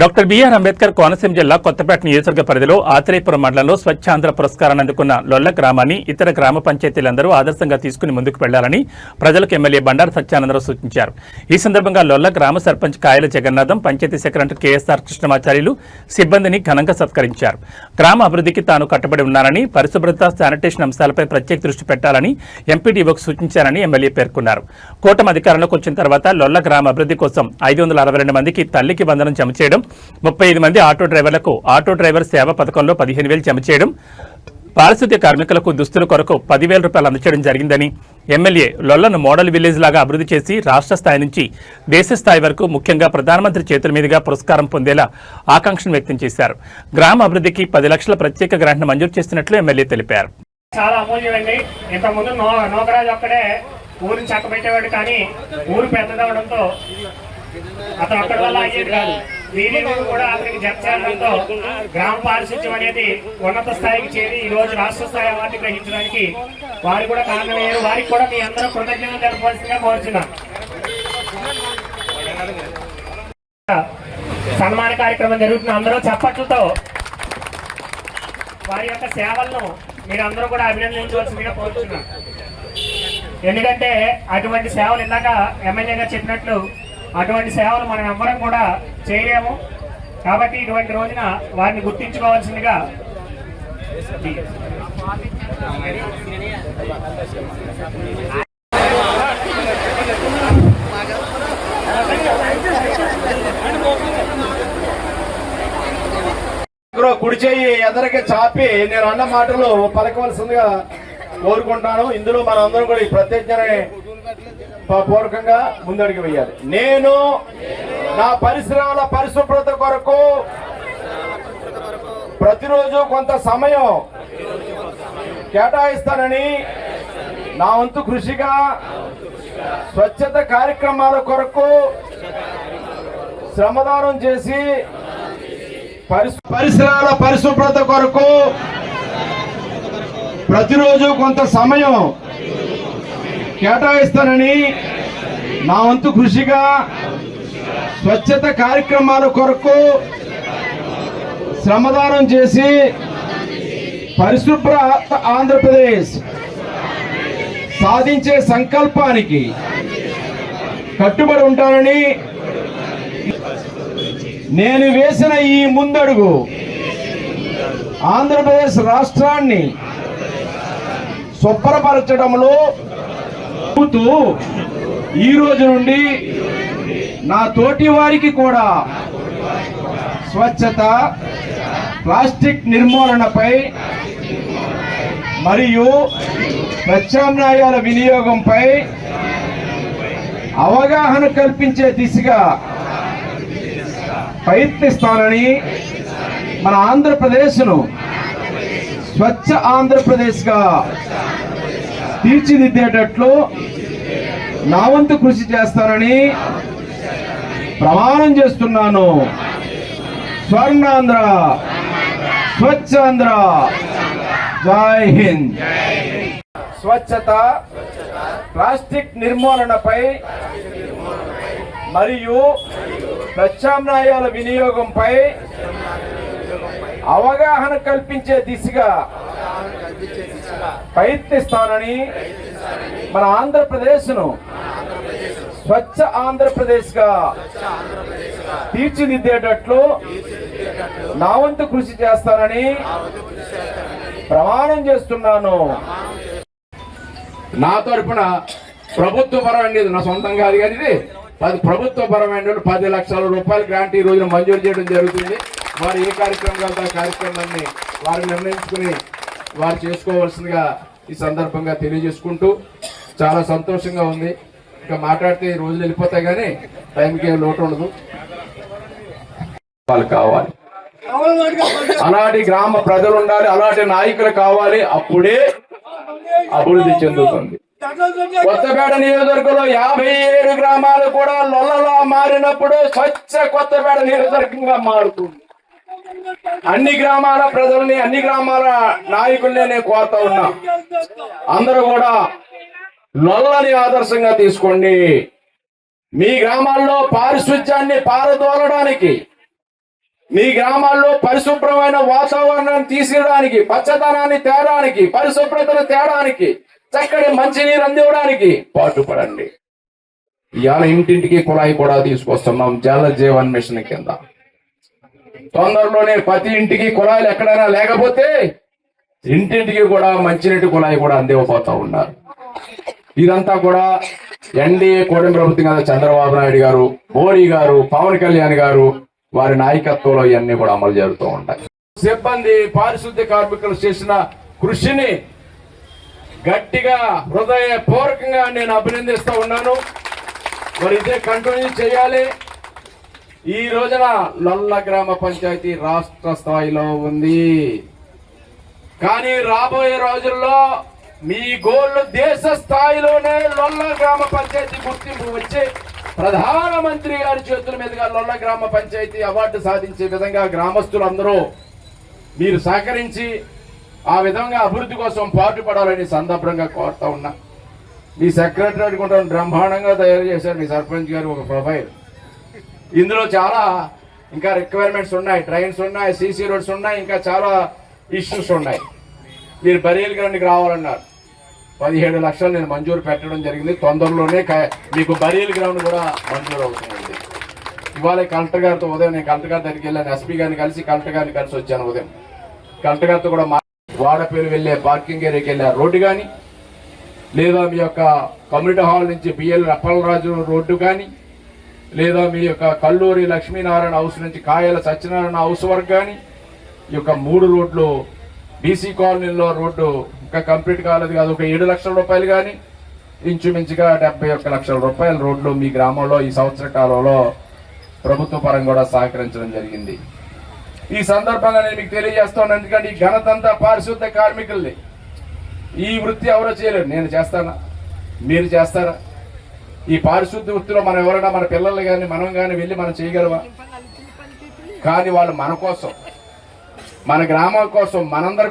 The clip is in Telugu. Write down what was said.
డాక్టర్ బిఆర్ అంబేద్కర్ కోనసీమ జిల్లా కొత్తపేట నియోజకవర్గ పరిధిలో ఆత్రేయపురం మండలంలో స్వచ్ఛాంధ్ర పురస్కారాన్ని అందుకున్న లొల్ల గ్రామాన్ని ఇతర గ్రామ పంచాయతీలందరూ ఆదర్శంగా తీసుకుని ముందుకు వెళ్ళాలని ప్రజలకు ఎమ్మెల్యే బండారు సత్యానందరావు సూచించారు. ఈ సందర్భంగా లొల్ల గ్రామ సర్పంచ్ కాయల జగన్నాథం పంచాయతీ సెక్రటరీ కేఎస్ఆర్ కృష్ణమాచార్యులు సిబ్బందిని ఘనంగా సత్కరించారు. గ్రామ అభివృద్ధికి తాను కట్టుబడి ఉన్నానని పరిశుభ్రత శానిటేషన్ అంశాలపై ప్రత్యేక దృష్టి పెట్టాలని ఎంపీడీఓకు సూచించారని ఎమ్మెల్యే పేర్కొన్నారు. కూటమి అధికారంలోకి వచ్చిన తర్వాత లొల్ల గ్రామ అభివృద్ధి కోసం ఐదు వందల అరవై రెండు మందికి తల్లికి బంధనం జమ చేయడం ముప్పై ఐదు మంది ఆటో డ్రైవర్లకు ఆటో డ్రైవర్ సేవ పథకంలో పదిహేను వేలు జమ చేయడం పారిశుద్ధ్య కార్మికులకు దుస్తుల కొరకు పదివేల రూపాయలు అందచేయడం జరిగిందని ఎమ్మెల్యే లొల్లను మోడల్ విలేజ్ లాగా అభివృద్ధి చేసి రాష్ట్ర స్థాయి నుంచి దేశ స్థాయి వరకు ముఖ్యంగా ప్రధానమంత్రి చేతుల మీదుగా పురస్కారం పొందేలా ఆకాంక్షను వ్యక్తం చేశారు. గ్రామ అభివృద్ధికి పది లక్షల ప్రత్యేక గ్రాంట్ను మంజూరు చేస్తున్నట్లు ఎమ్మెల్యే తెలిపారు. చాలా అమూల్యమండి. ఇంతకుముందు నో నోకరాజు ఒక్కడే ఊరిని చక్కబెట్టేవాడు కానీ ఊరు పెద్దదవడంతో అతను ఒక్కడి వల్ల అయ్యేది కాదు. వీరి కూడా అతనికి జత చేయడంతో గ్రామ పారిశుద్ధ్యం అనేది ఉన్నత స్థాయికి చేరి ఈ రోజు రాష్ట్ర స్థాయి అవార్డు గ్రహించడానికి వారు కూడా కారణమయ్యారు. వారికి కూడా మీ అందరూ కృతజ్ఞతలు తెలపవలసిందిగా కోరుచున్నాం. సన్మాన కార్యక్రమం జరుగుతున్న అందరూ చప్పట్లతో వారి యొక్క సేవలను మీరు అందరూ కూడా అభినందించవలసిందిగా కోరుతున్నాను ఎందుకంటే అటువంటి సేవలు ఇందాక ఎమ్మెల్యేగా చెప్పినట్లు అటువంటి సేవలు మనం ఎవ్వరం కూడా చేయలేము. కాబట్టి ఇటువంటి రోజున వారిని గుర్తించుకోవాల్సిందిగా కుడి చేయి ఎదరికి చాపి నేను అన్న మాటలు పలకవలసిందిగా కోరుకుంటాను. ఇందులో మనందరం కూడా ఈ ప్రత్యక్షని పూర్వకంగా ముందడుగు వేయాలి. నేను నా పరిశ్రమల పరిశుభ్రత కొరకు ప్రతిరోజు కొంత సమయం కేటాయిస్తానని నా వంతు కృషిగా స్వచ్ఛత కార్యక్రమాల కొరకు శ్రమదానం చేసి పరిశు- పరిసరాల పరిశుభ్రత కొరకు ప్రతిరోజు కొంత సమయం కేటాయిస్తానని నా వంతు కృషిగా స్వచ్ఛత కార్యక్రమాల కొరకు శ్రమదానం చేసి పరిశుభ్ర ఆంధ్రప్రదేశ్ సాధించే సంకల్పానికి కట్టుబడి ఉంటానని నేను వేసిన ఈ ముందడుగు ఆంధ్రప్రదేశ్ రాష్ట్రాన్ని శుభ్రపరచడంలో అవుతూ ఈ రోజు నుండి నా తోటి వారికి కూడా స్వచ్ఛత ప్లాస్టిక్ నిర్మూలనపై మరియు ప్రత్యామ్నాయాల వినియోగంపై అవగాహన కల్పించే దిశగా ప్రయత్నిస్తానని మన ఆంధ్రప్రదేశ్ను స్వచ్ఛ ఆంధ్రప్రదేశ్గా తీర్చిదిద్దేటట్లు నా వంతు కృషి చేస్తానని ప్రమాణం చేస్తున్నాను. స్వర్ణాంధ్ర స్వచ్ఛాంధ్ర. జై హింద్. స్వచ్ఛత ప్లాస్టిక్ నిర్మూలనపై మరియు ప్రత్యామ్నాయాల వినియోగంపై అవగాహన కల్పించే దిశగా ప్రయత్నిస్తానని మన ఆంధ్రప్రదేశ్ను స్వచ్ఛ ఆంధ్రప్రదేశ్గా తీర్చిదిద్దేటట్లు నా వంతు కృషి చేస్తానని ప్రమాణం చేస్తున్నాను. నా తరపున ప్రభుత్వ పరమైనది నా సొంతం కాదు కానీ ఇది పది ప్రభుత్వ పరమైన పది లక్షల రూపాయల గ్రాంట్ ఈ రోజున మంజూరు చేయడం జరుగుతుంది. వారు ఏ కార్యక్రమం కలితే ఆ కార్యక్రమాన్ని వారు నిర్ణయించుకుని వారు చేసుకోవాల్సిందిగా ఈ సందర్భంగా తెలియజేసుకుంటూ చాలా సంతోషంగా ఉంది. ఇంకా మాట్లాడితే ఈ రోజులు వెళ్ళిపోతాయి కానీ టైంకి ఏం లోటు ఉండదు. వాళ్ళు కావాలి. అలాంటి గ్రామ ప్రజలు ఉండాలి అలాంటి నాయకులు కావాలి. అప్పుడే అభివృద్ధి చెందుతుంది. కొత్తపేట నియోజకవర్గంలో యాభై ఏడు గ్రామాలు కూడా లొల్లలో మారినప్పుడు స్వచ్ఛ కొత్తపేట నియోజకవర్గంగా మారుతుంది. అన్ని గ్రామాల ప్రజల్ని అన్ని గ్రామాల నాయకుల్ని నేను కోరుతా ఉన్నా. అందరూ కూడా లొల్లని ఆదర్శంగా తీసుకోండి. మీ గ్రామాల్లో పారిశుధ్యాన్ని పారదోలడానికి మీ గ్రామాల్లో పరిశుభ్రమైన వాతావరణాన్ని తీసేయడానికి పచ్చదనాన్ని తేడానికి పరిశుభ్రతను తేడానికి చక్కటి మంచినీరు అందివ్వడానికి పాటుపడండి. ఇవాళ ఇంటింటికి కుళాయి కూడా తీసుకొస్తున్నాం జల జీవన్ మిషన్ కింద. తొందరలోనే ప్రతి ఇంటికి కుళాయిలు ఎక్కడైనా లేకపోతే ఇంటింటికి కూడా మంచినీటి కుళాయి కూడా అందివ్వబోతా ఉన్నారు. ఇదంతా కూడా ఎన్డీఏ కూటమి ప్రభుత్వం కదా చంద్రబాబు నాయుడు గారు మోడీ గారు పవన్ కళ్యాణ్ గారు వారి నాయకత్వంలో ఇవన్నీ కూడా అమలు జరుగుతూ ఉంటాయి. సిబ్బంది పారిశుద్ధ్య కార్మికులు చేసిన కృషిని గట్టిగా హృదయపూర్వకంగా నేను అభినందిస్తూ ఉన్నాను. మరి ఇదే కంటిన్యూ చేయాలి. ఈ రోజున లొల్ల గ్రామ పంచాయతీ రాష్ట్ర స్థాయిలో ఉంది. కానీ రాబోయే రోజుల్లో మీ గోళ్ళు దేశ స్థాయిలోనే లొల్ల గ్రామ పంచాయతీ గుర్తింపు వచ్చి ప్రధానమంత్రి గారి చేతుల మీదుగా లొల్ల గ్రామ పంచాయతీ అవార్డు సాధించే విధంగా గ్రామస్తులందరూ మీరు సహకరించి ఆ విధంగా అభివృద్ధి కోసం పాటుపడాలని సందర్భంగా కోరుతా ఉన్నా. మీ సెక్రటరీ కూడా బ్రహ్మాండంగా తయారు చేశారు మీ సర్పంచ్ గారు ఒక ప్రొఫైల్. ఇందులో చాలా ఇంకా రిక్వైర్మెంట్స్ ఉన్నాయి. ట్రైన్స్ ఉన్నాయి సీసీ రోడ్స్ ఉన్నాయి ఇంకా చాలా ఇష్యూస్ ఉన్నాయి. మీరు బరియల్ గ్రౌండ్కి రావాలన్నారు. పదిహేడు లక్షలు నేను మంజూరు పెట్టడం జరిగింది. తొందరలోనే క- మీకు బరియల్ గ్రౌండ్ కూడా మంజూరు అవుతుంది. ఇవాళ కలెక్టర్ గారితో ఉదయం నేను కలెక్టర్ గారి దగ్గరికి వెళ్ళాను. ఎస్పీ గారిని కలిసి కలెక్టర్ గారిని కలిసి వచ్చాను ఉదయం. కలెక్టర్ గారితో కూడా మా వాడపేరు వెళ్ళే పార్కింగ్ ఏరియాకి వెళ్ళే రోడ్డు కానీ లేదా మీ యొక్క కమ్యూనిటీ హాల్ నుంచి బిఎల్ అప్పలరాజు రోడ్డు కానీ లేదా మీ యొక్క కల్లూరి లక్ష్మీనారాయణ హౌస్ నుంచి కాయల సత్యనారాయణ హౌస్ వరకు కానీ ఈ యొక్క మూడు రోడ్లు బీసీ కాలనీలో రోడ్డు ఇంకా కంప్లీట్ కాలేదు కాదు ఒక ఏడు లక్షల రూపాయలు కానీ ఇంచుమించుగా డెబ్బై ఒక్క లక్షల రూపాయల రోడ్లు మీ గ్రామంలో ఈ సంవత్సర కాలంలో ప్రభుత్వ పరంగా కూడా సహకరించడం జరిగింది. ఈ సందర్భంగా నేను మీకు తెలియజేస్తాను ఎందుకంటే ఈ ఘనతంతా పారిశుద్ధ కార్మికుల్ని. ఈ వృత్తి ఎవరో చేయలేరు నేను చేస్తానా? మీరు చేస్తారా? ఈ పారిశుద్ధ వృత్తిలో మనం ఎవరైనా మన పిల్లలు కానీ మనం కానీ వెళ్ళి మనం చేయగలవా కానీ వాళ్ళు మన కోసం మన గ్రామం కోసం మనందరి